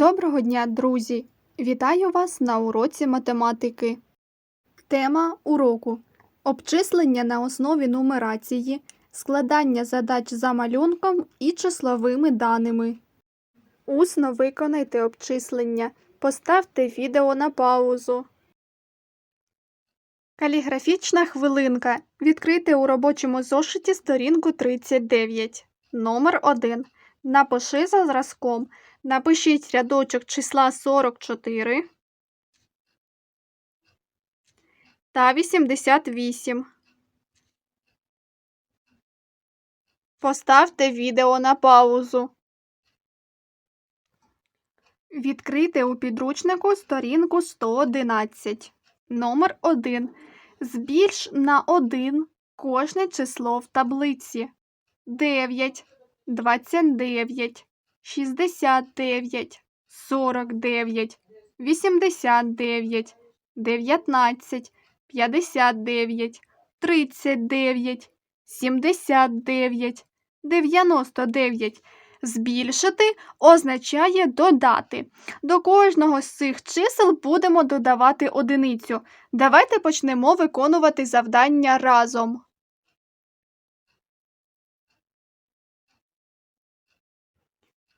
Доброго дня, друзі! Вітаю вас на уроці математики. Тема уроку обчислення на основі нумерації, складання задач за малюнком і числовими даними. Усно виконайте обчислення. Поставте відео на паузу. Каліграфічна хвилинка. Відкрийте у робочому зошиті сторінку 39. Номер 1. Напиши за зразком. Напишіть рядочок числа 44 та 88. Поставте відео на паузу. Відкрийте у підручнику сторінку 111. Номер 1. Збільш на 1 кожне число в таблиці. 9, 29, 69, 49, 89, 19, 59, 39, 79, 99. Збільшити означає додати. До кожного з цих чисел будемо додавати одиницю. Давайте почнемо виконувати завдання разом.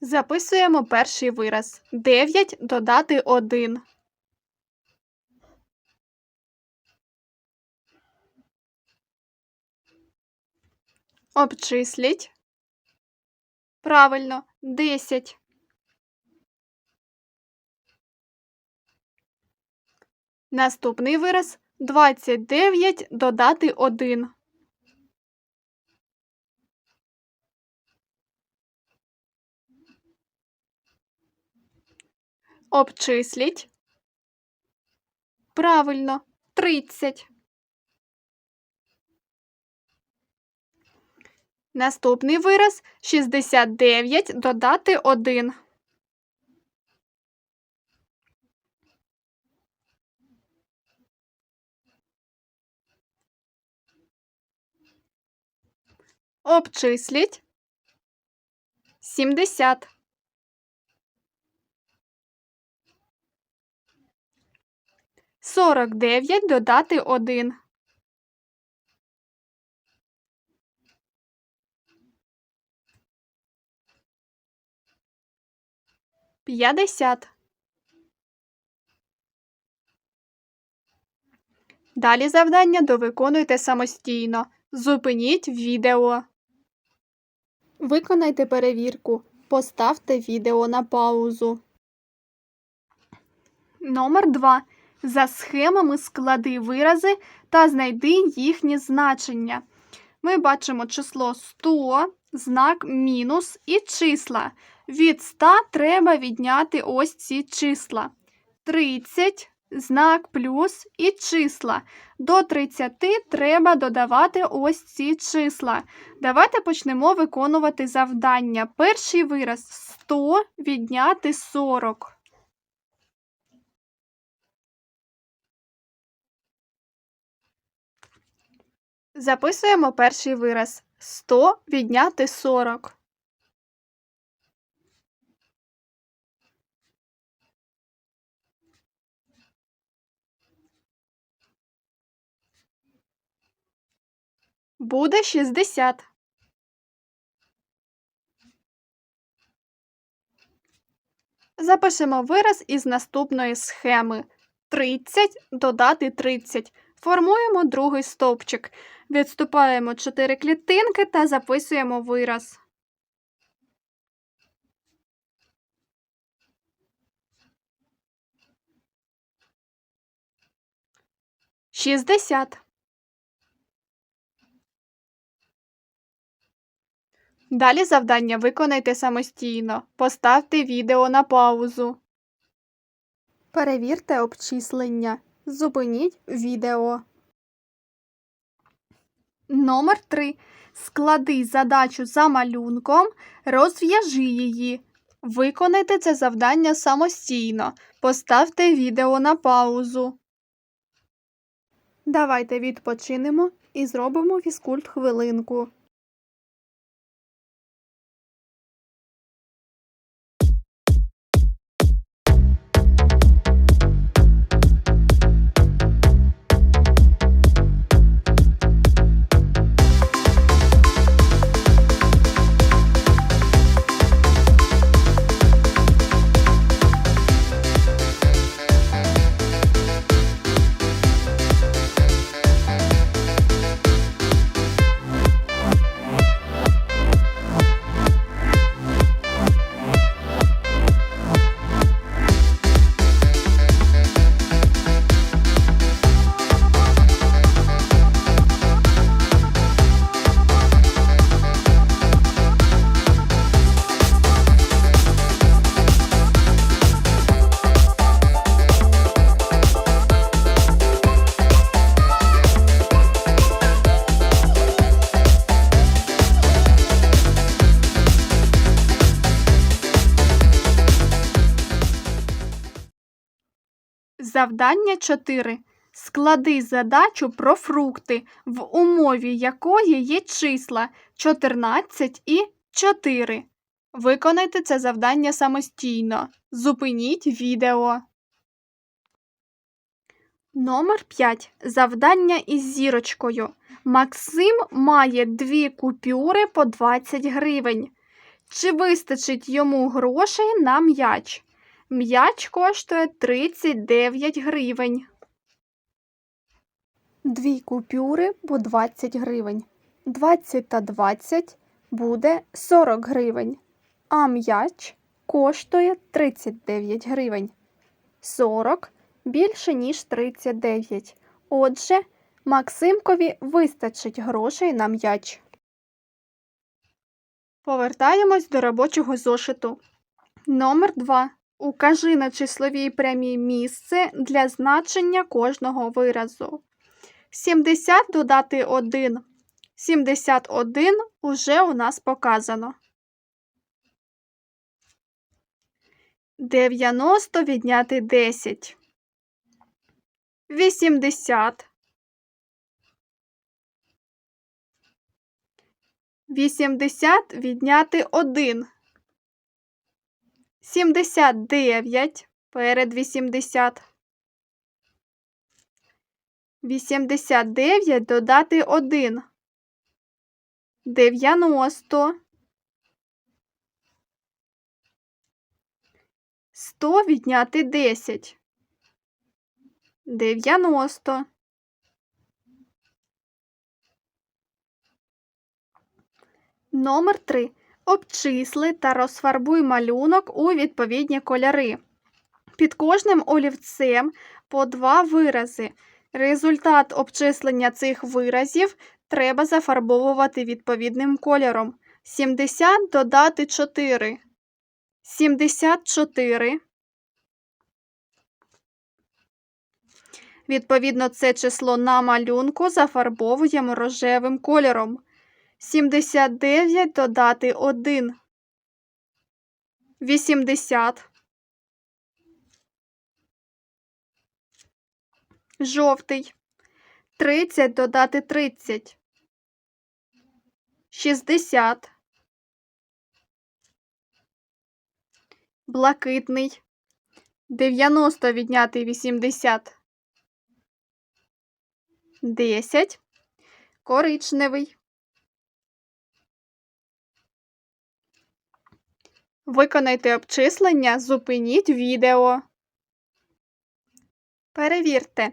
Записуємо перший вираз. 9 додати 1. Обчисліть. Правильно, 10. Наступний вираз 29 додати 1. Обчисліть. Правильно, 30. Наступний вираз 69 додати 1. Обчисліть. 70. Сорок дев'ять додати один. П'ятдесят. Далі завдання довиконуйте самостійно. Зупиніть відео. Виконайте перевірку. Поставте відео на паузу. Номер 2. За схемами склади вирази та знайди їхні значення. Ми бачимо число 100, знак мінус і числа. Від 100 треба відняти ось ці числа. 30, знак плюс і числа. До 30 треба додавати ось ці числа. Давайте почнемо виконувати завдання. Перший вираз 100 відняти 40. Записуємо перший вираз 100 відняти 40. Буде 60. Запишемо вираз із наступної схеми. 30 додати 30. Формуємо другий стовпчик. Відступаємо 4 клітинки та записуємо вираз. Шістдесят. Далі завдання виконайте самостійно. Поставте відео на паузу. Перевірте обчислення. Зупиніть відео. Номер 3. Склади задачу за малюнком, розв'яжи її. Виконайте це завдання самостійно. Поставте відео на паузу. Давайте відпочинемо і зробимо фізкульт хвилинку. Завдання 4. Склади задачу про фрукти, в умові якої є числа 14 і 4. Виконайте це завдання самостійно. Зупиніть відео. Номер 5. Завдання із зірочкою. Максим має дві купюри по 20 гривень. Чи вистачить йому грошей на м'яч? М'яч коштує 39 гривень. Дві купюри по 20 гривень. 20 та 20 буде 40 гривень. А м'яч коштує 39 гривень. 40 більше, ніж 39. Отже, Максимкові вистачить грошей на м'яч. Повертаємось до робочого зошиту. Номер 2. Укажи на числовій прямій місце для значення кожного виразу. 70 додати 1. 71 уже у нас показано. 90 відняти 10. 80. 80 відняти 1. 79 перед 80. 89 додати 1. 90. 100 відняти 10. 90. Номер 3. Обчисли та розфарбуй малюнок у відповідні кольори. Під кожним олівцем по два вирази. Результат обчислення цих виразів треба зафарбовувати відповідним кольором. 70 додати 4. 74. Відповідно, це число на малюнку зафарбовуємо рожевим кольором. 79 додати 1. 80. Жовтий. 30 додати 30. 60. Блакитний. 90 відняти 80. 10. Коричневий. Виконайте обчислення, зупиніть відео. Перевірте.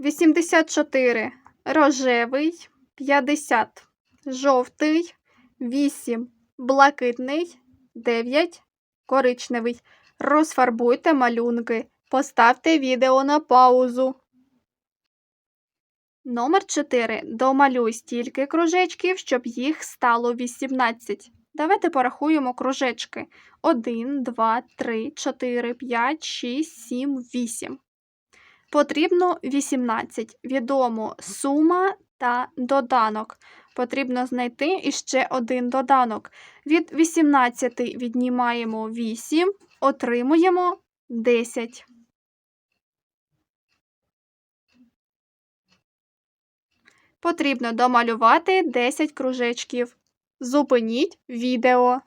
84 рожевий, 50 жовтий, 8 блакитний, 9 коричневий. Розфарбуйте малюнки. Поставте відео на паузу. Номер 4. Домалюй стільки кружечків, щоб їх стало 18. Давайте порахуємо кружечки. 1, 2, 3, 4, 5, 6, 7, 8. Потрібно 18. Відомо сума та доданок. Потрібно знайти іще один доданок. Від 18 віднімаємо 8, отримуємо 10. Потрібно домалювати 10 кружечків. Зупиніть відео.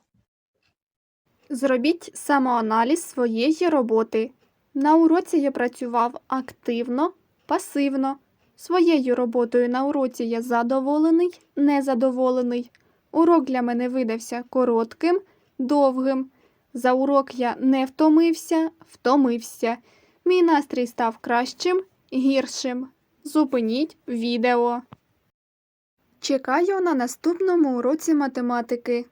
Зробіть самоаналіз своєї роботи. На уроці я працював активно, пасивно. Своєю роботою на уроці я задоволений, незадоволений. Урок для мене видався коротким, довгим. За урок я не втомився, втомився. Мій настрій став кращим, гіршим. Зупиніть відео. Чекаю на наступному уроці математики.